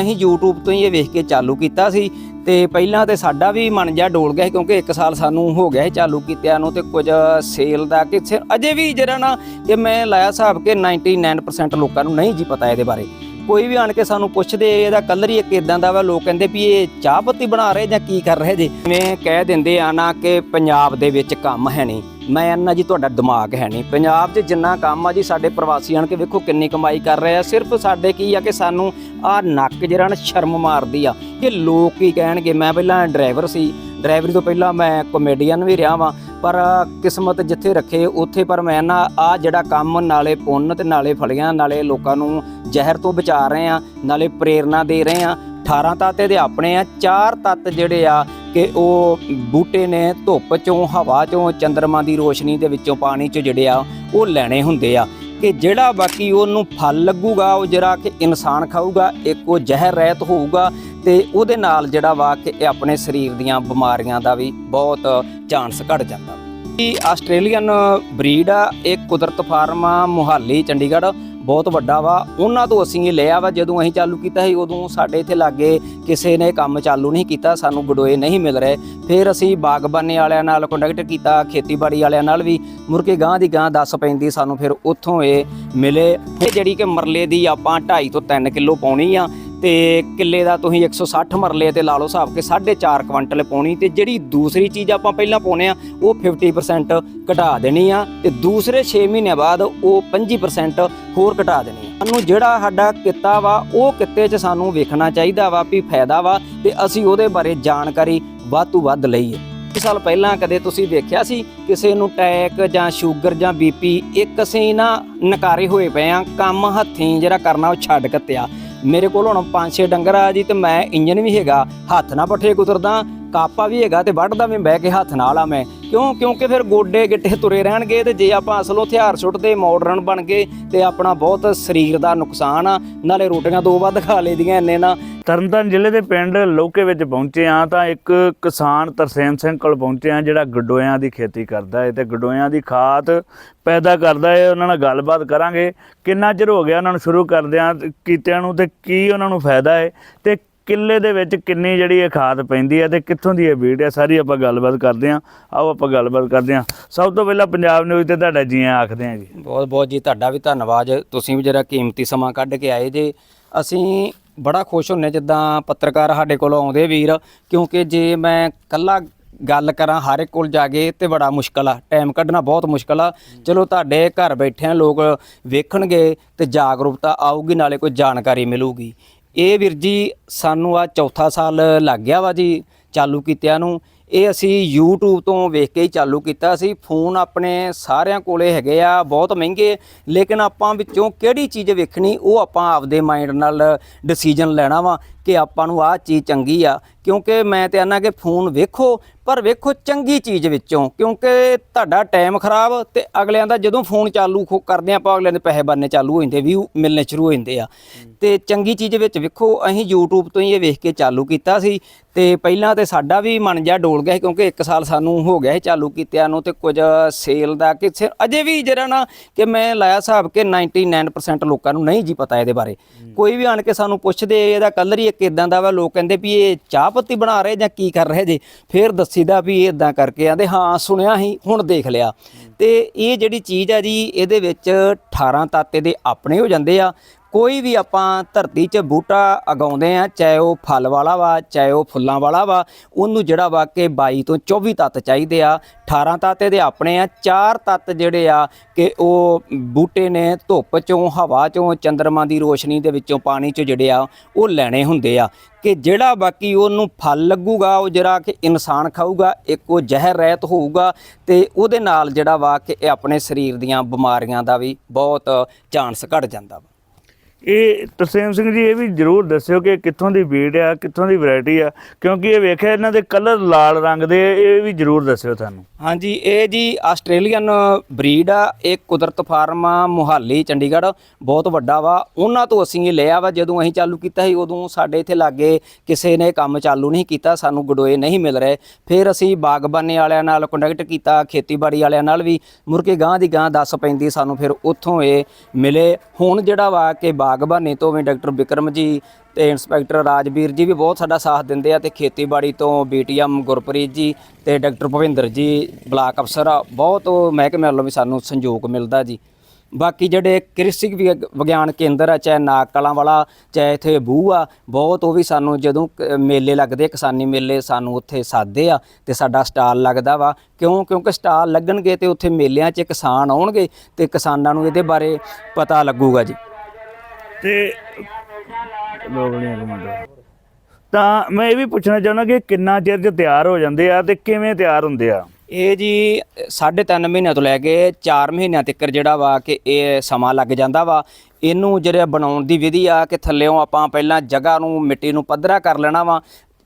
ਅਸੀਂ YouTube ਤੋਂ ਹੀ ਇਹ ਵੇਖ ਕੇ ਚਾਲੂ ਕੀਤਾ ਸੀ ਤੇ ਪਹਿਲਾਂ ਤੇ ਸਾਡਾ ਵੀ ਮਨ ਜਾ ਡੋਲ ਗਿਆ ਸੀ ਕਿਉਂਕਿ 1 ਸਾਲ ਸਾਨੂੰ ਹੋ ਗਿਆ ਸੀ ਚਾਲੂ ਕੀਤਿਆਂ ਨੂੰ ਤੇ ਕੁਝ ਸੇਲ ਦਾ ਕਿ ਅਜੇ ਵੀ ਜਿਹੜਾ ਨਾ ਕਿ ਮੈਂ ਲਾਇਆ ਹਿਸਾਬ ਕਿ 99% ਲੋਕਾਂ ਨੂੰ ਨਹੀਂ ਜੀ ਪਤਾ ਇਹਦੇ ਬਾਰੇ। ਕੋਈ ਵੀ ਆਣ ਕੇ ਸਾਨੂੰ ਪੁੱਛਦੇ ਇਹਦਾ ਕਲਰ ਹੀ ਇੱਕ ਇਦਾਂ ਦਾ ਵਾ, ਲੋਕ ਕਹਿੰਦੇ ਵੀ ਇਹ ਚਾਹ ਪੱਤੀ ਬਣਾ ਰਹੇ ਜਾਂ ਕੀ ਕਰ ਰਹੇ ਜੇ। ਮੈਂ ਕਹਿ ਦਿੰਦੇ ਆ ਨਾ ਕਿ ਪੰਜਾਬ ਦੇ ਵਿੱਚ ਕੰਮ ਹੈ ਨਹੀਂ। ਮੈਂ ਨਾ ਜੀ ਤੁਹਾਡਾ ਦਿਮਾਗ ਹੈ ਨਹੀਂ। ਪੰਜਾਬ 'ਚ ਜਿੰਨਾ ਕੰਮ ਆ ਜੀ, ਸਾਡੇ ਪ੍ਰਵਾਸੀ ਆਣ ਕੇ ਵੇਖੋ ਕਿੰਨੀ ਕਮਾਈ ਕਰ ਰਹੇ ਆ। ਸਿਰਫ ਸਾਡੇ ਕੀ ਆ ਕਿ ਸਾਨੂੰ ਆ ਨੱਕ ਜਿਹੜਾ ਨਾ ਸ਼ਰਮ ਮਾਰਦੀ ਆ ਕਿ ਲੋਕ ਕੀ ਕਹਿਣਗੇ। ਮੈਂ ਪਹਿਲਾਂ ਡਰਾਈਵਰ ਸੀ। ਡਰਾਈਵਰੀ ਤੋਂ ਪਹਿਲਾਂ ਮੈਂ ਕਮੇਡੀਅਨ ਵੀ ਰਿਹਾ ਵਾਂ, ਪਰ ਕਿਸਮਤ ਜਿੱਥੇ ਰੱਖੇ, ਉੱਥੇ ਪਰ ਮੈਂ ਨਾ ਆ ਜਿਹੜਾ ਕੰਮ ਨਾਲੇ ਪੁੰਨ ਤੇ ਨਾਲੇ ਫਲੀਆਂ, ਨਾਲੇ ਲੋਕਾਂ ਨੂੰ ਜ਼ਹਿਰ ਤੋਂ ਬਚਾ ਰਹੇ ਆ, ਨਾਲੇ ਪ੍ਰੇਰਣਾ ਦੇ ਰਹੇ ਆ। 18 ਤੱਤ ਇਹਦੇ ਆਪਣੇ ਆ, ਚਾਰ ਤੱਤ ਜਿਹੜੇ ਆ ਕਿ ਉਹ ਬੂਟੇ ਨੇ ਧੁੱਪ ਚੋਂ, ਹਵਾ ਚੋਂ, ਚੰਦਰਮਾ ਦੀ ਰੋਸ਼ਨੀ ਦੇ ਵਿੱਚੋਂ ਪਾਣੀ ਚ ਜਿਹੜੇ ਆ, ਉਹ ਲੈਣੇ ਹੁੰਦੇ ਆ। ਕਿ ਜਿਹੜਾ ਬਾਕੀ ਉਹਨੂੰ ਫਲ ਲੱਗੂਗਾ, ਉਹ ਜਿਹੜਾ ਕਿ ਇਨਸਾਨ ਖਾਊਗਾ, ਇੱਕ ਉਹ ਜ਼ਹਿਰ ਰਹਿਤ ਹੋਊਗਾ, ਤੇ ਉਹਦੇ ਨਾਲ ਜਿਹੜਾ ਵਾ ਕਿ ਇਹ ਆਪਣੇ ਸਰੀਰ ਦੀਆਂ ਬਿਮਾਰੀਆਂ ਦਾ ਵੀ ਬਹੁਤ ਚਾਂਸ ਘਟ ਜਾਂਦਾ ਇਹ ਆਸਟ੍ਰੇਲੀਅਨ ਬਰੀਡ ਆ, ਇਹ ਕੁਦਰਤ ਫਾਰਮ ਆ, ਮੁਹਾਲੀ, ਚੰਡੀਗੜ੍ਹ, ਬਹੁਤ ਵੱਡਾ ਵਾ। ਉਹਨਾਂ ਤੋਂ ਅਸੀਂ ਇਹ ਲਿਆ ਵਾ ਜਦੋਂ ਅਸੀਂ ਚਾਲੂ ਕੀਤਾ ਸੀ, ਉਦੋਂ ਸਾਡੇ ਇੱਥੇ ਲਾਗੇ ਕਿਸੇ ਨੇ ਕੰਮ ਚਾਲੂ ਨਹੀਂ ਕੀਤਾ, ਸਾਨੂੰ ਗਡੋਏ ਨਹੀਂ ਮਿਲ ਰਹੇ। ਫਿਰ ਅਸੀਂ ਬਾਗਬਾਨੀ ਵਾਲਿਆਂ ਨਾਲ ਕੰਟੈਕਟ ਕੀਤਾ, ਖੇਤੀਬਾੜੀ ਵਾਲਿਆਂ ਨਾਲ ਵੀ ਮੁਰਕੇ ਗਾਂ ਦੀ ਗਾਂ ਦੱਸ ਪੈਂਦੀ ਸਾਨੂੰ, ਫਿਰ ਉੱਥੋਂ ਇਹ ਮਿਲੇ। ਇਹ ਜਿਹੜੀ ਕਿ ਮਰਲੇ ਦੀ ਆਪਾਂ 2.5 ਤੋਂ 3 ਕਿਲੋ ਪਾਉਣੀ ਆ ਤੇ ਕਿੱਲੇ ਦਾ ਤੁਸੀਂ 160 ਮਰਲੇ ਤੇ ਲਾ ਲਓ ਹਿਸਾਬ ਕਿ 4.5 ਕੁਇੰਟਲ ਪਾਉਣੀ ਤੇ ਜਿਹੜੀ ਦੂਸਰੀ ਚੀਜ਼ ਆਪਾਂ ਪਹਿਲਾਂ ਪਾਉਨੇ ਆ, ਉਹ 50% ਘਟਾ ਦੇਣੀ ਆ ਤੇ ਦੂਸਰੇ 6 ਮਹੀਨਿਆਂ ਬਾਅਦ ਉਹ 25% ਹੋਰ ਘਟਾ ਦੇਣੀ ਆ। ਸਾਨੂੰ ਜਿਹੜਾ ਸਾਡਾ ਕਿੱਤਾ ਵਾ, ਉਹ ਕਿੱਤੇ 'ਚ ਸਾਨੂੰ ਵੇਖਣਾ ਚਾਹੀਦਾ ਵਾ ਵੀ ਫਾਇਦਾ ਵਾ ਤੇ ਅਸੀਂ ਉਹਦੇ ਬਾਰੇ ਜਾਣਕਾਰੀ ਵੱਧ ਤੋਂ ਵੱਧ ਲਈਏ। ਇੱਕ ਸਾਲ ਪਹਿਲਾਂ ਕਦੇ ਤੁਸੀਂ ਦੇਖਿਆ ਸੀ ਕਿਸੇ ਨੂੰ ਟੈਕ ਜਾਂ ਸ਼ੂਗਰ ਜਾਂ ਬੀਪੀ ਇੱਕ ਅਸੀਂ ਨਾ ਨਕਾਰੇ ਹੋਏ ਪਏ ਆ, ਕੰਮ ਹੱਥੀਂ ਜਿਹੜਾ ਕਰਨਾ ਉਹ ਛੱਡ ਕੱਤਿਆ ਮੇਰੇ ਕੋਲ ਹੁਣ ਪੰਜ ਛੇ ਡੰਗਰ ਆ ਜੀ ਤੇ ਮੈਂ ਇੰਜਨ ਵੀ ਹੈਗਾ, ਹੱਥ ਨਾਲ ਪੱਠੇ ਕੁਤਰਦਾ ਕਾਪਾ ਵੀ ਹੈਗਾ ਤੇ ਵੱਢਦਾ ਵੀ, ਬਹਿ ਕੇ ਹੱਥ ਨਾਲ ਆ ਮੈਂ। ਕਿਉਂ? ਕਿਉਂਕਿ ਫਿਰ ਗੋਡੇ ਗਿੱਟੇ ਤੁਰੇ ਰਹਿਣਗੇ ਤੇ ਜੇ ਆਪਾਂ ਅਸਲੋਂ ਹਥਿਆਰ ਸੁੱਟਦੇ ਮਾਡਰਨ ਬਣ ਗਏ ਤੇ ਆਪਣਾ ਬਹੁਤ ਸਰੀਰ ਦਾ ਨੁਕਸਾਨ ਆ, ਨਾਲੇ ਰੋਟੀਆਂ ਦੋ ਵੱਧ ਖਾ ਲਈਆਂ ਇੰਨੇ ਨਾ। ਤਰਨਤਾਰਨ ਜ਼ਿਲ੍ਹੇ ਦੇ ਪਿੰਡ ਲੋਕੇ ਵਿੱਚ ਪਹੁੰਚੇ ਆ ਤਾਂ ਇੱਕ ਕਿਸਾਨ ਤਰਸੇਮ ਸਿੰਘ ਕੋਲ ਪਹੁੰਚੇ ਆ ਜਿਹੜਾ ਗਡੋਇਆਂ ਦੀ ਖੇਤੀ ਕਰਦਾ ਹੈ ਤੇ ਗਡੋਇਆਂ ਦੀ ਖਾਦ ਪੈਦਾ ਕਰਦਾ ਹੈ। ਉਹਨਾਂ ਨਾਲ ਗੱਲਬਾਤ ਕਰਾਂਗੇ। ਕਿੰਨਾ ਚਿਰ ਹੋ ਗਿਆ ਉਹਨਾਂ ਨੂੰ ਸ਼ੁਰੂ ਕਰਦਿਆਂ ਕੀਤਿਆਂ ਨੂੰ ਤੇ ਕੀ ਉਹਨਾਂ ਨੂੰ ਫਾਇਦਾ ਹੈ ਤੇ ਕਿੱਲੇ ਦੇ ਵਿੱਚ ਕਿੰਨੀ ਜਿਹੜੀ ਇਹ ਖਾਦ ਪੈਂਦੀ ਹੈ ਤੇ ਕਿੱਥੋਂ ਦੀ ਇਹ ਬੀੜ ਹੈ ਸਾਰੀ ਆਪਾਂ ਗੱਲਬਾਤ ਕਰਦੇ ਹਾਂ ਆਓ ਆਪਾਂ ਗੱਲਬਾਤ ਕਰਦੇ ਹਾਂ ਸਭ ਤੋਂ ਪਹਿਲਾਂ ਪੰਜਾਬ ਨਿਊਜ਼ ਤੇ ਤੁਹਾਡਾ ਜੀ ਆਖਦੇ ਹਾਂ ਜੀ। ਬਹੁਤ ਬਹੁਤ ਜੀ, ਤੁਹਾਡਾ ਵੀ ਧੰਨਵਾਦ। ਤੁਸੀਂ ਵੀ ਜਿਹੜਾ ਕੀਮਤੀ ਸਮਾਂ ਕੱਢ ਕੇ ਆਏ ਜੇ। ਅਸੀਂ ਬੜਾ ਖੁਸ਼ ਹੁੰਨੇ ਜਿੱਦਾਂ ਪੱਤਰਕਾਰ ਸਾਡੇ ਕੋਲ ਆਉਂਦੇ ਵੀਰ, ਕਿਉਂਕਿ ਜੇ ਮੈਂ ਕੱਲਾ ਗੱਲ ਕਰਾਂ ਹਰ ਇੱਕ ਕੋਲ ਜਾ ਕੇ ਤੇ ਬੜਾ ਮੁਸ਼ਕਲ ਆ। ਟਾਈਮ ਕੱਢਣਾ ਬਹੁਤ ਮੁਸ਼ਕਲ ਆ। ਚਲੋ ਤੁਹਾਡੇ ਘਰ ਬੈਠਿਆਂ ਲੋਕ ਵੇਖਣਗੇ ਤੇ ਜਾਗਰੂਕਤਾ ਆਊਗੀ, ਨਾਲੇ ਕੋਈ ਜਾਣਕਾਰੀ ਮਿਲੂਗੀ। ਇਹ ਵੀਰ ਜੀ ਸਾਨੂੰ ਆ ਚੌਥਾ ਸਾਲ ਲੱਗ ਗਿਆ ਵਾ ਜੀ ਚਾਲੂ ਕੀਤਿਆਂ ਨੂੰ। ਇਹ ਅਸੀਂ YouTube ਤੋਂ ਵੇਖ ਕੇ ਹੀ ਚਾਲੂ ਕੀਤਾ। ਸੀ ਫੋਨ ਆਪਣੇ ਸਾਰਿਆਂ ਕੋਲੇ ਹੈਗੇ ਆ, ਬਹੁਤ ਮਹਿੰਗੇ, ਲੇਕਿਨ ਆਪਾਂ ਵਿੱਚੋਂ ਕਿਹੜੀ ਚੀਜ਼ ਵੇਖਣੀ, ਉਹ ਆਪਾਂ ਆਪਦੇ ਮਾਈਂਡ ਨਾਲ ਡਿਸੀਜਨ ਲੈਣਾ ਵਾ ਕਿ ਆਪਾਂ ਨੂੰ ਆਹ ਚੀਜ਼ ਚੰਗੀ ਆ। ਕਿਉਂਕਿ ਮੈਂ ਤੇ ਆਨਾ ਕਿ ਫੋਨ ਵੇਖੋ, ਪਰ ਵੇਖੋ ਚੰਗੀ ਚੀਜ਼ ਵਿੱਚੋਂ, ਕਿਉਂਕਿ ਤੁਹਾਡਾ ਟਾਈਮ ਖਰਾਬ ਤੇ ਅਗਲਿਆਂ ਦਾ ਜਦੋਂ ਫੋਨ ਚਾਲੂ ਖੋ ਕਰਦੇ ਆ, ਆਪਾਂ ਅਗਲਿਆਂ ਦੇ ਪੈਸੇ ਬਣਨੇ ਚਾਲੂ ਹੋ ਜਾਂਦੇ ਵੀ ਮਿਲਣੇ ਸ਼ੁਰੂ ਹੋ ਜਾਂਦੇ ਆ। ਤੇ ਚੰਗੀ ਚੀਜ਼ ਵਿੱਚ ਵੇਖੋ, ਅਸੀਂ YouTube ਤੋਂ ਹੀ ਇਹ ਵੇਖ ਕੇ ਚਾਲੂ ਕੀਤਾ ਸੀ। ਤੇ ਪਹਿਲਾਂ ਤੇ ਸਾਡਾ ਵੀ ਮਨ ਜਾ ਡੋਲ ਗਿਆ ਸੀ ਕਿਉਂਕਿ 1 ਸਾਲ ਸਾਨੂੰ ਹੋ ਗਿਆ ਸੀ ਚਾਲੂ ਕੀਤਿਆਂ ਨੂੰ ਤੇ ਕੁਝ ਸੇਲ ਦਾ ਕਿ ਅਜੇ ਵੀ ਜਿਹੜਾ ਨਾ ਕਿ ਮੈਂ ਲਾਇਆ ਹਿਸਾਬ ਕਿ 99% ਲੋਕਾਂ ਨੂੰ ਨਹੀਂ ਜੀ ਪਤਾ ਇਹਦੇ ਬਾਰੇ। ਕੋਈ ਵੀ ਆਣ ਕੇ ਸਾਨੂੰ ਪੁੱਛਦੇ ਇਹਦਾ ਕਲਰ ਹੀ ਇੱਕ ਇਦਾਂ ਦਾ ਵਾ ਲੋਕ ਕਹਿੰਦੇ ਵੀ ਇਹ ਚਾਹ ਪੱਤੀ ਬਣਾ ਰਹੇ ਜਾਂ ਕੀ ਕਰ ਰਹੇ ਜੇ। ਫਿਰ ਦੱਸੀਦਾ ਵੀ ਇਹ ਇਦਾਂ ਕਰਕੇ ਆਂਦੇ ਹਾਂ ਸੁਣਿਆ ਸੀ ਹੁਣ ਦੇਖ ਲਿਆ। ਤੇ ਇਹ ਜਿਹੜੀ ਚੀਜ਼ ਆ ਜੀ ਇਹਦੇ ਵਿੱਚ 18 ਤਾਤੇ ਦੇ ਆਪਣੇ ਹੋ ਜਾਂਦੇ ਆ ਕੋਈ ਵੀ ਆਪਾਂ ਧਰਤੀ 'ਚ ਬੂਟਾ ਉਗਾਉਂਦੇ ਆ ਚਾਹੇ ਉਹ ਫਲ ਵਾਲਾ ਵਾ, ਚਾਹੇ ਉਹ ਫੁੱਲਾਂ ਵਾਲਾ ਵਾ, ਉਹਨੂੰ ਜਿਹੜਾ ਵਾ ਕਿ 22 ਤੋਂ 24 ਤੱਤ ਚਾਹੀਦੇ ਆ 18 ਤੱਤ ਇਹਦੇ ਆਪਣੇ ਆ, ਚਾਰ ਤੱਤ ਜਿਹੜੇ ਆ ਕਿ ਉਹ ਬੂਟੇ ਨੇ ਧੁੱਪ ਚੋਂ, ਹਵਾ ਚੋਂ, ਚੰਦਰਮਾ ਦੀ ਰੋਸ਼ਨੀ ਦੇ ਵਿੱਚੋਂ, ਪਾਣੀ 'ਚੋਂ ਜਿਹੜੇ ਆ, ਉਹ ਲੈਣੇ ਹੁੰਦੇ ਆ। ਕਿ ਜਿਹੜਾ ਬਾਕੀ ਉਹਨੂੰ ਫਲ ਲੱਗੂਗਾ, ਉਹ ਜਿਹੜਾ ਕਿ ਇਨਸਾਨ ਖਾਊਗਾ, ਇੱਕ ਉਹ ਜ਼ਹਿਰ ਰਹਿਤ ਹੋਊਗਾ, ਤੇ ਉਹਦੇ ਨਾਲ ਜਿਹੜਾ ਵਾ ਕਿ ਇਹ ਆਪਣੇ ਸਰੀਰ ਦੀਆਂ ਬਿਮਾਰੀਆਂ ਦਾ ਵੀ ਬਹੁਤ ਚਾਂਸ ਘਟ ਜਾਂਦਾ ਵਾ। ਇਹ ਤਰਸੇਮ ਸਿੰਘ ਜੀ, ਇਹ ਵੀ ਜਰੂਰ ਦੱਸਿਓ ਕਿ ਕਿੱਥੋਂ ਦੀ ਬੀੜ ਆ, ਕਿੱਥੋਂ ਦੀ ਵੈਰਾਈਟੀ ਆ, ਕਿਉਂਕਿ ਇਹ ਵੇਖਿਆ ਇਹਨਾਂ ਦੇ ਕਲਰ ਲਾਲ ਰੰਗ ਦੇ ਇਹ ਵੀ ਜਰੂਰ ਦੱਸਿਓ ਤੁਹਾਨੂੰ ਹਾਂਜੀ, ਇਹ ਜੀ ਆਸਟ੍ਰੇਲੀਅਨ ਬਰੀਡ ਆ, ਇਹ ਕੁਦਰਤ ਫਾਰਮ ਆ, ਮੁਹਾਲੀ, ਚੰਡੀਗੜ੍ਹ, ਬਹੁਤ ਵੱਡਾ ਵਾ। ਉਹਨਾਂ ਤੋਂ ਅਸੀਂ ਇਹ ਲਿਆ ਵਾ ਜਦੋਂ ਅਸੀਂ ਚਾਲੂ ਕੀਤਾ ਸੀ, ਉਦੋਂ ਸਾਡੇ ਇੱਥੇ ਲਾਗੇ ਕਿਸੇ ਨੇ ਕੰਮ ਚਾਲੂ ਨਹੀਂ ਕੀਤਾ, ਸਾਨੂੰ ਗਡੋਏ ਨਹੀਂ ਮਿਲ ਰਹੇ। ਫਿਰ ਅਸੀਂ ਬਾਗਬਾਨੀ ਵਾਲਿਆਂ ਨਾਲ ਕੰਟੈਕਟ ਕੀਤਾ, ਖੇਤੀਬਾੜੀ ਵਾਲਿਆਂ ਨਾਲ ਵੀ ਮੁਰਕੇ ਗਾਂ ਦੀ ਗਾਂ ਦੱਸ ਪੈਂਦੀ ਸਾਨੂੰ, ਫਿਰ ਉੱਥੋਂ ਇਹ ਮਿਲੇ। ਹੁਣ ਜਿਹੜਾ ਵਾ ਕਿ ਬਾ ਬਾਗਬਾਨੀ ਤੋਂ ਵੀ ਡਾਕਟਰ ਵਿਕਰਮ ਜੀ ਤੇ ਇੰਸਪੈਕਟਰ ਰਾਜਵੀਰ ਜੀ ਵੀ ਬਹੁਤ ਸਾਡਾ ਸਾਥ ਦਿੰਦੇ ਆ ਤੇ ਖੇਤੀਬਾੜੀ ਤੋਂ ਬੀਟੀਐਮ ਗੁਰਪ੍ਰੀਤ ਜੀ ਤੇ ਡਾਕਟਰ ਭਵਿੰਦਰ ਜੀ, ਬਲਾਕ ਅਫਸਰ ਆ। ਬਹੁਤ ਉਹ ਮਹਿਕਮੇ ਵੱਲੋਂ ਵੀ ਸਾਨੂੰ ਸੰਯੋਗ ਮਿਲਦਾ ਜੀ। ਬਾਕੀ ਜਿਹੜੇ ਕ੍ਰਿਸ਼ੀ ਵਿਗ- ਵਿਗਿਆਨ ਕੇਂਦਰ ਆ, ਚਾਹੇ ਨਾਗ ਕਲਾਂ ਵਾਲਾ ਚਾਹੇ ਇੱਥੇ ਬੂਹ ਆ, ਬਹੁਤ ਉਹ ਵੀ ਸਾਨੂੰ ਜਦੋਂ ਕ- ਮੇਲੇ ਲੱਗਦੇ ਕਿਸਾਨੀ ਮੇਲੇ ਸਾਨੂੰ ਉੱਥੇ ਸਾਦੇ ਆ ਤੇ ਸਾਡਾ ਸਟਾਲ ਲੱਗਦਾ ਵਾ। ਕਿਉਂ? ਕਿਉਂਕਿ ਸਟਾਲ ਲੱਗਣਗੇ ਤੇ ਉੱਥੇ ਮੇਲਿਆਂ 'ਚ ਕਿਸਾਨ ਆਉਣਗੇ ਤੇ ਕਿਸਾਨਾਂ ਨੂੰ ਇਹਦੇ ਬਾਰੇ ਪਤਾ ਲੱਗੂਗਾ ਜੀ। ਤੇ ਲੋਗਣੀਆਂ ਕਮਾਂਡੋ ਤਾਂ ਮੈਂ ਇਹ ਵੀ ਪੁੱਛਣਾ ਚਾਹੁੰਦਾ ਕਿ ਕਿੰਨਾ ਚਿਰ ਚ ਤਿਆਰ ਹੋ ਜਾਂਦੇ ਆ ਤੇ ਕਿਵੇਂ ਤਿਆਰ ਹੁੰਦੇ ਆ? ਇਹ ਜੀ ਸਾਢੇ ਤਿੰਨ ਮਹੀਨਿਆਂ ਤੋਂ ਲੈ ਕੇ 4 ਮਹੀਨਿਆਂ ਤੱਕ ਜਿਹੜਾ ਵਾ ਕਿ ਇਹ ਸਮਾਂ ਲੱਗ ਜਾਂਦਾ ਵਾ। ਇਹਨੂੰ ਜਿਹੜਾ ਬਣਾਉਣ ਦੀ ਵਿਧੀ ਆ ਕਿ ਥੱਲਿਓਂ ਆਪਾਂ ਪਹਿਲਾਂ ਜਗ੍ਹਾ ਨੂੰ, ਮਿੱਟੀ ਨੂੰ ਪੱਧਰਾ ਕਰ ਲੈਣਾ ਵਾ।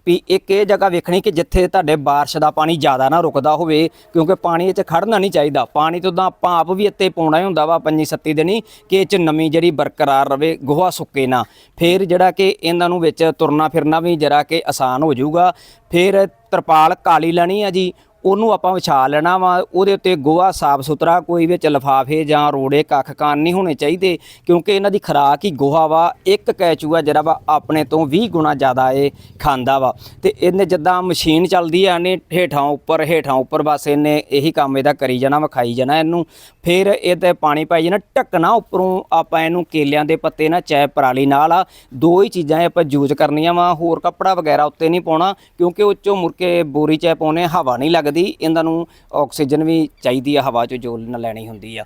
ਵੀ ਇੱਕ ਇਹ ਜਗ੍ਹਾ ਵੇਖਣੀ ਕਿ ਜਿੱਥੇ ਤੁਹਾਡੇ ਬਾਰਿਸ਼ ਦਾ ਪਾਣੀ ਜ਼ਿਆਦਾ ਨਾ ਰੁਕਦਾ ਹੋਵੇ, ਕਿਉਂਕਿ ਪਾਣੀ ਇਹ 'ਚ ਖੜਨਾ ਨਹੀਂ ਚਾਹੀਦਾ। ਪਾਣੀ ਤੋਂ ਤਾਂ ਆਪਾਂ ਆਪ ਵੀ ਇੱਥੇ ਪਾਉਣਾ ਹੀ ਹੁੰਦਾ ਵਾ ਪੰਜੀ ਸੱਤੀ ਦਿਨੀ, ਕਿ ਇਹ 'ਚ ਨਮੀ ਜਿਹੜੀ ਬਰਕਰਾਰ ਰਵੇ, ਗੋਹਾ ਸੁੱਕੇ ਨਾ। ਫਿਰ ਜਿਹੜਾ ਕਿ ਇਹਨਾਂ ਨੂੰ ਵਿੱਚ ਤੁਰਨਾ ਫਿਰਨਾ ਵੀ ਜਰਾ ਕਿ ਆਸਾਨ ਹੋ ਜਾਊਗਾ। ਫਿਰ ਤਰਪਾਲ ਕਾਲੀ ਲੈਣੀ ਆ ਜੀ ਉਹਨੂੰ ਆਪਾਂ ਵਿਛਾ ਲੈਣਾ ਵਾ, ਉਹਦੇ ਉੱਤੇ ਗੋਹਾ ਸਾਫ਼ ਸੁਥਰਾ ਕੋਈ ਵਿੱਚ ਲਫਾਫੇ ਜਾਂ ਰੋੜੇ ਕੱਖ ਕਾਨ ਨਹੀਂ ਹੋਣੇ ਚਾਹੀਦੇ, ਕਿਉਂਕਿ ਇਹਨਾਂ ਦੀ ਖੁਰਾਕ ਹੀ ਗੋਹਾ ਵਾ, ਇੱਕ ਕੈਚੂਆ ਜਿਹੜਾ ਵਾ ਆਪਣੇ ਤੋਂ 20 ਗੁਣਾ ਜ਼ਿਆਦਾ ਇਹ ਖਾਂਦਾ ਵਾ। ਤੇ ਇਹਨੇ ਜਿੱਦਾਂ ਮਸ਼ੀਨ ਚੱਲਦੀ ਆ, ਇਹਨੇ ਹੇਠਾਂ ਉੱਪਰ ਹੇਠਾਂ ਉੱਪਰ ਬਸ ਇਹਨੇ ਇਹੀ ਕੰਮ ਇਹਦਾ ਕਰੀ ਜਾਣਾ ਵਾ ਜਾਣਾ ਇਹਨੂੰ। ਫਿਰ ਇਹ ਤੇ ਪਾਣੀ ਪਾਈ ਜਾਣਾ, ਢੱਕਣਾ ਉੱਪਰੋਂ ਆਪਾਂ ਇਹਨੂੰ ਕੇਲਿਆਂ ਦੇ ਪੱਤੇ ਨਾਲ ਚਾਹੇ ਪਰਾਲੀ ਨਾਲ ਆ, ਦੋ ਹੀ ਚੀਜ਼ਾਂ ਇਹ ਆਪਾਂ ਯੂਜ਼ ਕਰਨੀਆਂ ਵਾ, ਹੋਰ ਕੱਪੜਾ ਵਗੈਰਾ ਉੱਤੇ ਨਹੀਂ ਪਾਉਣਾ, ਕਿਉਂਕਿ ਉਹ ਚੋਂ ਮੁੜ ਕੇ ਬੋਰੀ ਚਾਹੇ ਪਾਉਨੇ ਹਵਾ ਨਹੀਂ ਲੱਗਦੀ। ਇਹਨਾਂ ਨੂੰ ਆਕਸੀਜਨ ਵੀ ਚਾਹੀਦੀ ਆ, ਹਵਾ ਚੋਂ ਜੋ ਲੈਣੀ ਹੁੰਦੀ ਆ।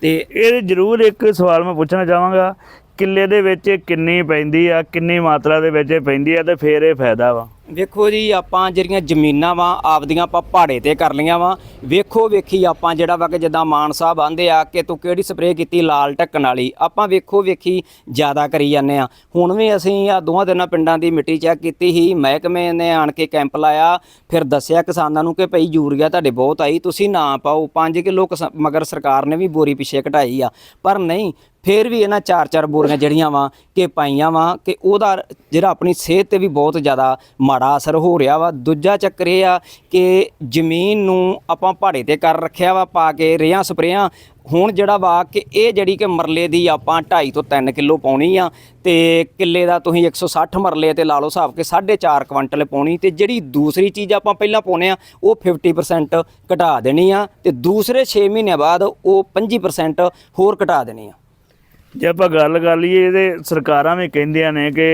ਤੇ ਇਹ ਜ਼ਰੂਰ ਇੱਕ ਸਵਾਲ ਮੈਂ ਪੁੱਛਣਾ ਚਾਹਾਂਗਾ, ਕਿੱਲੇ ਦੇ ਵਿੱਚ ਕਿੰਨੀ ਪੈਂਦੀ ਆ, ਕਿੰਨੀ ਮਾਤਰਾ ਦੇ ਵਿੱਚ ਇਹ ਪੈਂਦੀ ਆ ਤੇ ਫੇਰ ਇਹ ਫਾਇਦਾ ਵਾ? ਵੇਖੋ ਜੀ, ਆਪਾਂ ਜਿਹੜੀਆਂ ਜ਼ਮੀਨਾਂ ਵਾ, ਆਪਦੀਆਂ ਆਪਾਂ ਪਹਾੜੇ ਤੇ ਕਰ ਲੀਆਂ ਵਾ। ਵੇਖੋ, ਵੇਖੀ ਆਪਾਂ ਜਿਹੜਾ ਵਾ ਕਿ ਜਿੱਦਾਂ ਮਾਨ ਸਾਹਿਬ ਆਂਦੇ ਆ ਕਿ ਤੂੰ ਕਿਹੜੀ ਸਪਰੇਅ ਕੀਤੀ ਲਾਲ ਢੱਕਣ ਵਾਲੀ। ਆਪਾਂ ਵੇਖੋ, ਵੇਖੀ ਜ਼ਿਆਦਾ ਕਰੀ ਜਾਂਦੇ ਆ। ਹੁਣ ਵੀ ਅਸੀਂ ਆ ਦੋਹਾਂ ਦਿਨਾਂ ਪਿੰਡਾਂ ਦੀ ਮਿੱਟੀ ਚੈੱਕ ਕੀਤੀ ਸੀ। ਮਹਿਕਮੇ ਨੇ ਆਣ ਕੇ ਕੈਂਪ ਲਾਇਆ। ਫਿਰ ਦੱਸਿਆ ਕਿਸਾਨਾਂ ਨੂੰ ਕਿ ਭਈ ਯੂਰੀਆ ਤੁਹਾਡੇ ਬਹੁਤ ਆਈ, ਤੁਸੀਂ ਨਾ ਪਾਓ। 5 ਕਿਲੋ ਮਗਰ ਸਰਕਾਰ ਨੇ ਵੀ ਬੋਰੀ ਪਿੱਛੇ ਘਟਾਈ ਆ। ਪਰ ਨਹੀਂ, ਫਿਰ ਵੀ ਇਹਨਾਂ ਚਾਰ ਚਾਰ ਬੋਰੀਆਂ ਜਿਹੜੀਆਂ ਵਾ ਕਿ ਪਾਈਆਂ ਵਾ ਕਿ ਉਹਦਾ ਜਿਹੜਾ ਆਪਣੀ ਸਿਹਤ ਤੇ ਵੀ ਬਹੁਤ ਜ਼ਿਆਦਾ ਮਾੜਾ ਅਸਰ ਹੋ ਰਿਹਾ ਵਾ। ਦੂਜਾ ਚੱਕਰ ਇਹ ਆ ਕਿ ਜ਼ਮੀਨ ਨੂੰ ਆਪਾਂ ਪਹਾੜੇ ਤੇ ਕਰ ਰੱਖਿਆ ਵਾ, ਪਾ ਕੇ ਰੇਹਾਂ ਸਪਰੇਆਂ ਹੁਣ ਜਿਹੜਾ ਵਾ ਕਿ ਇਹ ਜਿਹੜੀ ਕਿ ਮਰਲੇ ਦੀ ਆਪਾਂ 2.5 ਤੋਂ 3 ਕਿਲੋ ਪਾਉਣੀ ਆ ਤੇ ਕਿੱਲੇ ਦਾ ਤੁਸੀਂ 160 ਮਰਲੇ ਤੇ ਲਾ ਲਓ ਹਿਸਾਬ ਕੇ 4.5 ਕੁਇੰਟਲ ਪਾਉਣੀ ਤੇ ਜਿਹੜੀ ਦੂਸਰੀ ਚੀਜ਼ ਆਪਾਂ ਪਹਿਲਾਂ ਪਾਉਨੇ ਆ, ਉਹ 50% ਘਟਾ ਦੇਣੀ ਆ ਤੇ ਦੂਸਰੇ 6 ਮਹੀਨਿਆਂ ਬਾਅਦ ਉਹ 25% ਹੋਰ ਘਟਾ ਦੇਣੀ ਆ। ਜੇ ਆਪਾਂ ਗੱਲ ਕਰ ਲਈਏ ਇਹਦੇ ਸਰਕਾਰਾਂ ਵੀ ਕਹਿੰਦੀਆਂ ਨੇ ਕਿ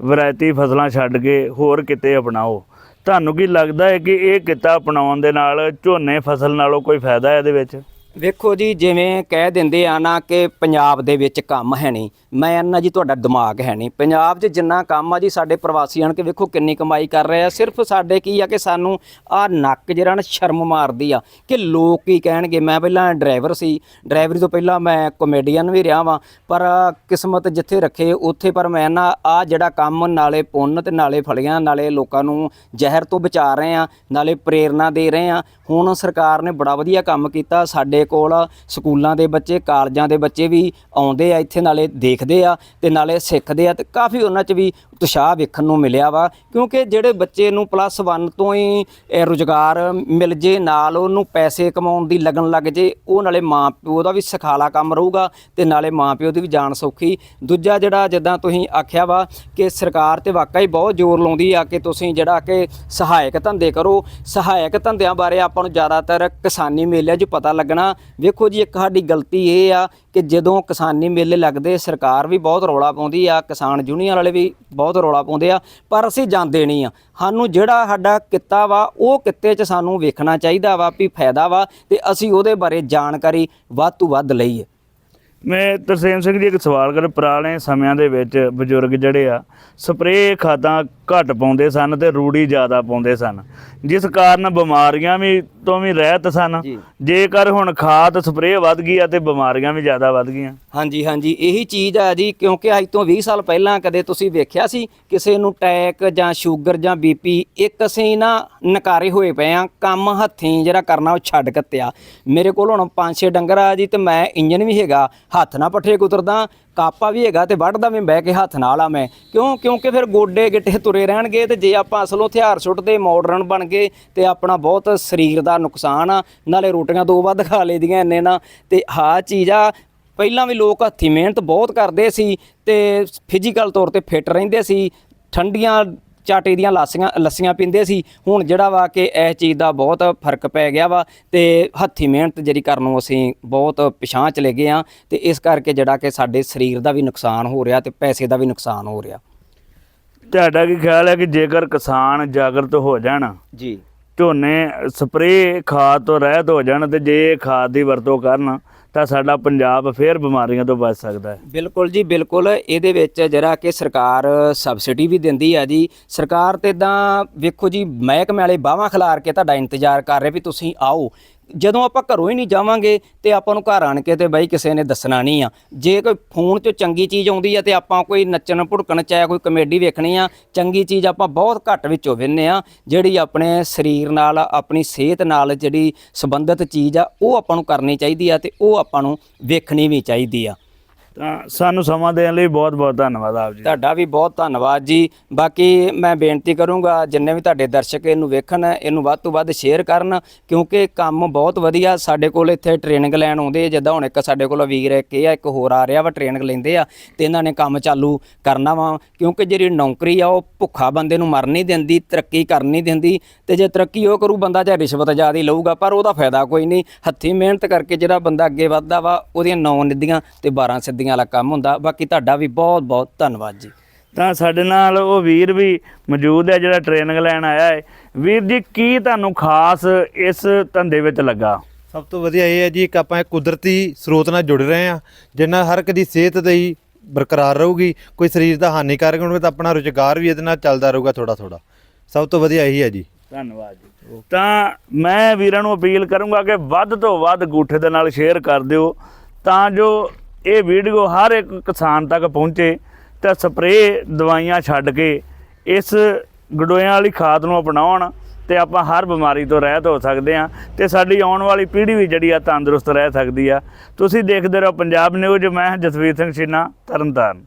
ਵੈਰਾਈਟੀ ਫਸਲਾਂ ਛੱਡ ਕੇ ਹੋਰ ਕਿਤੇ ਅਪਣਾਓ। ਤੁਹਾਨੂੰ ਕੀ ਲੱਗਦਾ ਹੈ ਕਿ ਇਹ ਕਿੱਤਾ ਅਪਣਾਉਣ ਦੇ ਨਾਲ ਝੋਨੇ ਫਸਲ ਨਾਲੋਂ ਕੋਈ ਫਾਇਦਾ ਹੈ ਇਹਦੇ ਵਿੱਚ? ਵੇਖੋ ਜੀ, ਜਿਵੇਂ ਕਹਿ ਦਿੰਦੇ ਆ ਨਾ ਕਿ ਪੰਜਾਬ ਦੇ ਵਿੱਚ ਕੰਮ ਹੈ ਨਹੀਂ। ਮੈਂ ਕਹਿੰਦਾ ਜੀ ਤੁਹਾਡਾ ਦਿਮਾਗ ਹੈ ਨਹੀਂ। ਪੰਜਾਬ 'ਚ ਜਿੰਨਾ ਕੰਮ ਆ ਜੀ, ਸਾਡੇ ਪ੍ਰਵਾਸੀ ਆਣ ਕੇ ਵੇਖੋ ਕਿੰਨੀ ਕਮਾਈ ਕਰ ਰਹੇ ਆ। ਸਿਰਫ ਸਾਡੇ ਕੀ ਆ ਕਿ ਸਾਨੂੰ ਆ ਨੱਕ ਜਿਹੜਾ ਨਾ ਸ਼ਰਮ ਮਾਰਦੀ ਆ ਕਿ ਲੋਕ ਕੀ ਕਹਿਣਗੇ, ਮੈਂ ਪਹਿਲਾਂ ਡਰਾਈਵਰ ਸੀ। ਡਰਾਈਵਰੀ ਤੋਂ ਪਹਿਲਾਂ ਮੈਂ ਕਮੇਡੀਅਨ ਵੀ ਰਿਹਾ ਵਾਂ, ਪਰ ਕਿਸਮਤ ਜਿੱਥੇ ਰੱਖੇ, ਉੱਥੇ ਪਰ ਮੈਂ ਨਾ ਆ ਜਿਹੜਾ ਕੰਮ ਨਾਲੇ ਪੁੰਨ ਤੇ ਨਾਲੇ ਫਲੀਆਂ, ਨਾਲੇ ਲੋਕਾਂ ਨੂੰ ਜ਼ਹਿਰ ਤੋਂ ਬਚਾ ਰਹੇ ਆ, ਨਾਲੇ ਪ੍ਰੇਰਣਾ ਦੇ ਰਹੇ ਆ। ਹੁਣ ਸਰਕਾਰ ਨੇ ਬੜਾ ਵਧੀਆ ਕੰਮ ਕੀਤਾ, ਸਾਡੇ ਕੋਲ ਸਕੂਲਾਂ ਦੇ ਬੱਚੇ, ਕਾਲਜਾਂ ਦੇ ਬੱਚੇ ਵੀ ਆਉਂਦੇ ਆ, ਇੱਥੇ ਨਾਲੇ ਦੇਖਦੇ ਆ ਤੇ ਨਾਲੇ ਸਿੱਖਦੇ ਆ ਤੇ ਕਾਫੀ ਉਹਨਾਂ 'ਚ ਵੀ ਉਤਸ਼ਾਹ ਵੇਖਣ ਨੂੰ ਮਿਲਿਆ ਵਾ, ਕਿਉਂਕਿ ਜਿਹੜੇ ਬੱਚੇ ਨੂੰ ਪਲੱਸ 1 ਤੋਂ ਹੀ ਇਹ ਰੁਜ਼ਗਾਰ ਮਿਲ ਜੇ, ਨਾਲ ਉਹਨੂੰ ਪੈਸੇ ਕਮਾਉਣ ਦੀ ਲਗਨ ਲੱਗ ਜੇ, ਉਹ ਨਾਲੇ ਮਾਂ ਪਿਓ ਦਾ ਵੀ ਸਖਾਲਾ ਕੰਮ ਰਹੂਗਾ ਤੇ ਨਾਲੇ ਮਾਂ ਪਿਓ ਦੀ ਵੀ ਜਾਨ ਸੌਖੀ। ਦੂਜਾ ਜਿਹੜਾ ਜਿੱਦਾਂ ਤੁਸੀਂ ਆਖਿਆ ਵਾ ਕਿ ਸਰਕਾਰ ਤੇ ਵਾਕਈ ਬਹੁਤ ਜ਼ੋਰ ਲਾਉਂਦੀ ਆ ਕਿ ਤੁਸੀਂ ਜਿਹੜਾ ਕਿ ਸਹਾਇਕ ਧੰਦੇ ਕਰੋ। ਸਹਾਇਕ ਧੰਦਿਆਂ ਬਾਰੇ ਆਪਾਂ ਨੂੰ ਜ਼ਿਆਦਾਤਰ ਕਿਸਾਨੀ ਮੇਲਿਆਂ 'ਚ ਪਤਾ ਲੱਗਣਾ। ਵੇਖੋ ਜੀ, ਇੱਕ ਸਾਡੀ ਗਲਤੀ ਇਹ ਆ ਕਿ ਜਦੋਂ ਕਿਸਾਨੀ ਮੇਲੇ ਲੱਗਦੇ, ਸਰਕਾਰ ਵੀ ਬਹੁਤ ਰੌਲਾ ਪਾਉਂਦੀ ਆ, ਕਿਸਾਨ ਯੂਨੀਅਨ ਵਾਲੇ ਵੀ ਬਹੁਤ ਰੌਲਾ ਪਾਉਂਦੇ ਆ, ਪਰ ਅਸੀਂ ਜਾਂਦੇ ਨਹੀਂ ਆ। ਸਾਨੂੰ ਜਿਹੜਾ ਸਾਡਾ ਕਿੱਤਾ ਵਾ, ਉਹ ਕਿੱਤੇ 'ਚ ਸਾਨੂੰ ਵੇਖਣਾ ਚਾਹੀਦਾ ਵਾ ਵੀ ਫਾਇਦਾ ਵਾ ਤੇ ਅਸੀਂ ਉਹਦੇ ਬਾਰੇ ਜਾਣਕਾਰੀ ਵੱਧ ਤੋਂ ਵੱਧ ਲਈਏ। ਮੈਂ ਤਰਸੇਮ ਸਿੰਘ ਜੀ ਇੱਕ ਸਵਾਲ ਕਰ, ਪੁਰਾਣੇ ਸਮਿਆਂ ਦੇ ਵਿੱਚ ਬਜ਼ੁਰਗ ਜਿਹੜੇ ਆ, ਸਪਰੇਅ ਖਾਦਾਂ ਘੱਟ ਪਾਉਂਦੇ ਸਨ ਤੇ ਰੂੜੀ ਜ਼ਿਆਦਾ ਪਾਉਂਦੇ ਸਨ। ਜਿਸ ਕਾਰਨ ਬਿਮਾਰੀਆਂ ਵੀ ਤੋਂ ਵੀ ਰਹਿਤ ਸਨ। ਜੇਕਰ ਹੁਣ ਖਾਦ ਸਪਰੇਅ ਵੱਧ ਗਈ ਆ ਤੇ ਬਿਮਾਰੀਆਂ ਵੀ ਜ਼ਿਆਦਾ ਵੱਧ ਗਈਆਂ। ਹਾਂਜੀ ਹਾਂਜੀ। ਇਹੀ ਚੀਜ਼ ਆ ਜੀ ਕਿਉਂਕਿ ਅੱਜ ਤੋਂ 20 ਸਾਲ ਪਹਿਲਾਂ ਕਦੇ ਤੁਸੀਂ ਵੇਖਿਆ ਸੀ ਕਿਸੇ ਨੂੰ ਟੈਕ ਜਾਂ ਸ਼ੂਗਰ ਜਾਂ ਬੀਪੀ ਇੱਕ ਅਸੀਂ ਨਾ ਨਕਾਰੇ ਹੋਏ ਪਏ ਆ ਕੰਮ ਹੱਥੀਂ ਜਿਹੜਾ ਕਰਨਾ ਉਹ ਛੱਡ ਕੱਤਿਆ ਮੇਰੇ ਕੋਲ ਹੁਣ ਪੰਜ ਛੇ ਡੰਗਰ ਆ ਜੀ ਤੇ ਮੈਂ ਇੰਜਨ ਵੀ ਹੈਗਾ ਹੱਥ ਨਾਲ ਪੱਠੇ ਕੁਤਰਦਾ ਕਾਪਾ ਵੀ ਹੈਗਾ ਤੇ ਵੱਢਦਾ ਵੀ ਬਹਿ ਕੇ ਹੱਥ ਨਾਲ ਆ ਮੈਂ। ਕਿਉਂ, ਕਿਉਂਕਿ ਫਿਰ ਗੋਡੇ ਗਿੱਟੇ ਤੁਰੇ ਰਹਿਣਗੇ ਤੇ ਜੇ ਆਪਾਂ ਅਸਲੋਂ ਹਥਿਆਰ ਸੁੱਟਦੇ ਮਾਡਰਨ ਬਣ ਗਏ ਤੇ ਆਪਣਾ ਬਹੁਤ ਸਰੀਰ ਦਾ ਨੁਕਸਾਨ ਆ। ਨਾਲੇ ਰੋਟੀਆਂ ਦੋ ਵੱਧ ਖਾ ਲਈਦੀਆਂ ਇੰਨੇ ਨਾ। ਤੇ ਹਾਂ ਚੀਜ਼ ਆ, ਪਹਿਲਾਂ ਵੀ ਲੋਕ ਹੱਥੀ ਮਿਹਨਤ ਬਹੁਤ ਕਰਦੇ ਸੀ ਤੇ ਫਿਜ਼ੀਕਲ ਤੌਰ ਤੇ ਫਿੱਟ ਰਹਿੰਦੇ ਸੀ। ਠੰਡੀਆਂ ਚਾਟੇ ਦੀਆਂ ਲਾਸੀਆਂ ਲੱਸੀਆਂ ਪੀਂਦੇ ਸੀ। ਹੁਣ ਜਿਹੜਾ ਵਾ ਕਿ ਇਸ ਚੀਜ਼ ਦਾ ਬਹੁਤ ਫ਼ਰਕ ਪੈ ਗਿਆ ਵਾ ਤੇ ਹੱਥੀ ਮਿਹਨਤ ਜਿਹੜੀ ਕਰਨ ਨੂੰ ਅਸੀਂ ਬਹੁਤ ਪਿਛਾਂ ਚਲੇ ਗਏ ਆ ਤੇ ਇਸ ਕਰਕੇ ਜਿਹੜਾ ਕਿ ਸਾਡੇ ਸਰੀਰ ਦਾ ਵੀ ਨੁਕਸਾਨ ਹੋ ਰਿਹਾ ਤੇ ਪੈਸੇ ਦਾ ਵੀ ਨੁਕਸਾਨ ਹੋ ਰਿਹਾ। ਤੁਹਾਡਾ ਕੀ ਖਿਆਲ ਹੈ ਕਿ ਜੇਕਰ ਕਿਸਾਨ ਜਾਗਰਤ ਹੋ ਜਾਣ ਜੀ। ਝੋਨੇ ਸਪਰੇਅ ਖਾਦ ਤੋਂ ਰਹਿਤ ਹੋ ਜਾਣ ਤੇ ਜੇ ਇਹ ਖਾਦ ਦੀ ਵਰਤੋਂ ਕਰਨ ਤਾਂ ਸਾਡਾ ਪੰਜਾਬ ਫੇਰ ਬਿਮਾਰੀਆਂ ਤੋਂ ਬਚ ਸਕਦਾ ਹੈ। ਬਿਲਕੁਲ ਜੀ, ਬਿਲਕੁਲ। ਇਹਦੇ ਵਿੱਚ ਜਿਹੜਾ ਕਿ ਸਰਕਾਰ ਸਬਸਿਡੀ ਵੀ ਦਿੰਦੀ ਆ ਜੀ। ਸਰਕਾਰ ਤੇ ਇਦਾਂ ਵੇਖੋ ਜੀ, ਮਹਿਕਮੇ ਵਾਲੇ ਬਾਹਾਂ ਖਿਲਾਰ ਕੇ ਤੁਹਾਡਾ ਇੰਤਜ਼ਾਰ ਕਰ ਰਹੇ ਵੀ ਤੁਸੀਂ ਆਓ। ਜਦੋਂ ਆਪਾਂ ਘਰੋਂ ਹੀ ਨਹੀਂ ਜਾਵਾਂਗੇ ਤੇ ਆਪਾਂ ਨੂੰ ਘਰ ਆਣ ਕੇ ਤੇ ਬਾਈ ਕਿਸੇ ਨੇ ਦੱਸਣਾ ਨਹੀਂ ਆ। ਜੇ ਕੋਈ ਫੋਨ 'ਚੋਂ ਚੰਗੀ ਚੀਜ਼ ਆਉਂਦੀ ਆ ਤੇ ਆਪਾਂ ਕੋਈ ਨੱਚਣ ਭੁੜਕਣ ਚਾਹੇ ਕੋਈ ਕਮੇਡੀ ਵੇਖਣੀ ਆ, ਚੰਗੀ ਚੀਜ਼ ਆਪਾਂ ਬਹੁਤ ਘੱਟ ਵਿੱਚੋਂ ਵੇਖਨੇ ਆ, ਜਿਹੜੀ ਆਪਣੇ ਸਰੀਰ ਨਾਲ, ਆਪਣੀ ਸਿਹਤ ਨਾਲ ਜਿਹੜੀ ਸੰਬੰਧਿਤ ਚੀਜ਼ ਆ, ਉਹ ਆਪਾਂ ਨੂੰ ਕਰਨੀ ਚਾਹੀਦੀ ਆ ਤੇ ਉਹ ਆਪਾਂ ਨੂੰ ਵੇਖਣੀ ਵੀ ਚਾਹੀਦੀ ਆ। ਤਾਂ ਸਾਨੂੰ ਸਮਾਂ ਦੇਣ ਲਈ ਬਹੁਤ ਬਹੁਤ ਧੰਨਵਾਦ ਆਪ ਜੀ। ਤੁਹਾਡਾ ਵੀ ਬਹੁਤ ਧੰਨਵਾਦ ਜੀ। ਬਾਕੀ ਮੈਂ ਬੇਨਤੀ ਕਰੂੰਗਾ, ਜਿੰਨੇ ਵੀ ਤੁਹਾਡੇ ਦਰਸ਼ਕ ਇਹਨੂੰ ਵੇਖਣ, ਇਹਨੂੰ ਵੱਧ ਤੋਂ ਵੱਧ ਸ਼ੇਅਰ ਕਰਨ, ਕਿਉਂਕਿ ਕੰਮ ਬਹੁਤ ਵਧੀਆ। ਸਾਡੇ ਕੋਲ ਇੱਥੇ ਟ੍ਰੇਨਿੰਗ ਲੈਣ ਆਉਂਦੇ ਜਿੱਦਾਂ ਹੁਣ ਇੱਕ ਸਾਡੇ ਕੋਲ ਵੀਰ ਇੱਕ ਇਹ ਆ, ਇੱਕ ਹੋਰ ਆ ਰਿਹਾ ਵਾ ਟ੍ਰੇਨਿੰਗ ਲੈਂਦੇ ਆ, ਤੇ ਇਹਨਾਂ ਨੇ ਕੰਮ ਚਾਲੂ ਕਰਨਾ ਵਾ। ਕਿਉਂਕਿ ਜਿਹੜੀ ਨੌਕਰੀ ਆ, ਉਹ ਭੁੱਖਾ ਬੰਦੇ ਨੂੰ ਮਰ ਨਹੀਂ ਦਿੰਦੀ, ਤਰੱਕੀ ਕਰ ਨਹੀਂ ਦਿੰਦੀ, ਤੇ ਜੇ ਤਰੱਕੀ ਉਹ ਕਰੂ, ਬੰਦਾ ਚਾਹੇ ਰਿਸ਼ਵਤ ਜ਼ਿਆਦਾ ਹੀ ਲਊਗਾ, ਪਰ ਉਹਦਾ ਫਾਇਦਾ ਕੋਈ ਨਹੀਂ। ਹੱਥੀਂ ਮਿਹਨਤ ਕਰਕੇ ਜਿਹੜਾ ਬੰਦਾ ਅੱਗੇ ਵੱਧਦਾ ਵਾ, ਉਹਦੀਆਂ ਨੌ ਨਿੱਧੀਆਂ ਤੇ 12 ਸਿੱਧੀਆਂ ਵਾਲਾ ਕੰਮ ਹੁੰਦਾ। ਬਾਕੀ ਤੁਹਾਡਾ ਵੀ ਬਹੁਤ ਬਹੁਤ ਧੰਨਵਾਦ ਜੀ। ਤਾਂ ਸਾਡੇ ਨਾਲ ਉਹ ਵੀਰ ਵੀ ਮੌਜੂਦ ਹੈ ਜਿਹੜਾ ਟ੍ਰੇਨਿੰਗ ਲੈਣ ਆਇਆ ਹੈ। ਵੀਰ ਜੀ ਕੀ ਤੁਹਾਨੂੰ ਖਾਸ ਇਸ ਧੰਦੇ ਵਿੱਚ ਲੱਗਾ? ਸਭ ਤੋਂ ਵਧੀਆ ਇਹ ਹੈ ਜੀ ਇੱਕ ਆਪਾਂ ਇੱਕ ਕੁਦਰਤੀ ਸਰੋਤ ਨਾਲ ਜੁੜ ਰਹੇ ਹਾਂ। ਜਿੰਨਾ ਹਰ ਇੱਕ ਦੀ ਸਿਹਤ ਹੀ ਬਰਕਰਾਰ ਰਹੂਗੀ ਕੋਈ ਸਰੀਰ ਦਾ ਹਾਨੀਕਾਰਕ ਹੋਵੇ ਤਾਂ ਆਪਣਾ ਰੁਜ਼ਗਾਰ ਵੀ ਇਹਦੇ ਨਾਲ ਚੱਲਦਾ ਰਹੂਗਾ ਥੋੜਾ ਥੋੜਾ ਸਭ ਤੋਂ ਵਧੀਆ ਇਹੀ ਹੈ ਜੀ। ਧੰਨਵਾਦ ਜੀ। ਤਾਂ ਮੈਂ ਵੀਰਾਂ ਨੂੰ ਅਪੀਲ ਕਰੂੰਗਾ ਕਿ ਵੱਧ ਤੋਂ ਵੱਧ ਗੂਠੇ ਦੇ ਨਾਲ ਸ਼ੇਅਰ ਕਰ ਦਿਓ। ਤਾਂ ਜੋ ਇਹ ਵੀਡੀਓ ਹਰ ਇੱਕ ਕਿਸਾਨ ਤੱਕ ਪਹੁੰਚੇ ਤਾਂ ਸਪਰੇਅ ਦਵਾਈਆਂ ਛੱਡ ਕੇ ਇਸ ਗਡੋਇਆਂ ਵਾਲੀ ਖਾਦ ਨੂੰ ਅਪਣਾਉਣ ਤੇ ਆਪਾਂ ਹਰ ਬਿਮਾਰੀ ਤੋਂ ਰਹਿਤ ਹੋ ਸਕਦੇ ਹਾਂ ਤੇ ਸਾਡੀ ਆਉਣ ਵਾਲੀ ਪੀੜ੍ਹੀ ਵੀ ਜਿਹੜੀ ਆ ਤੰਦਰੁਸਤ ਰਹਿ ਸਕਦੀ ਆ। ਤੁਸੀਂ ਦੇਖਦੇ ਰਹੋ ਪੰਜਾਬ ਨਿਊਜ਼, ਮੈਂ ਜਸਵੀਰ ਸਿੰਘ ਛੀਨਾ, ਤਰਨਤਾਰਨ।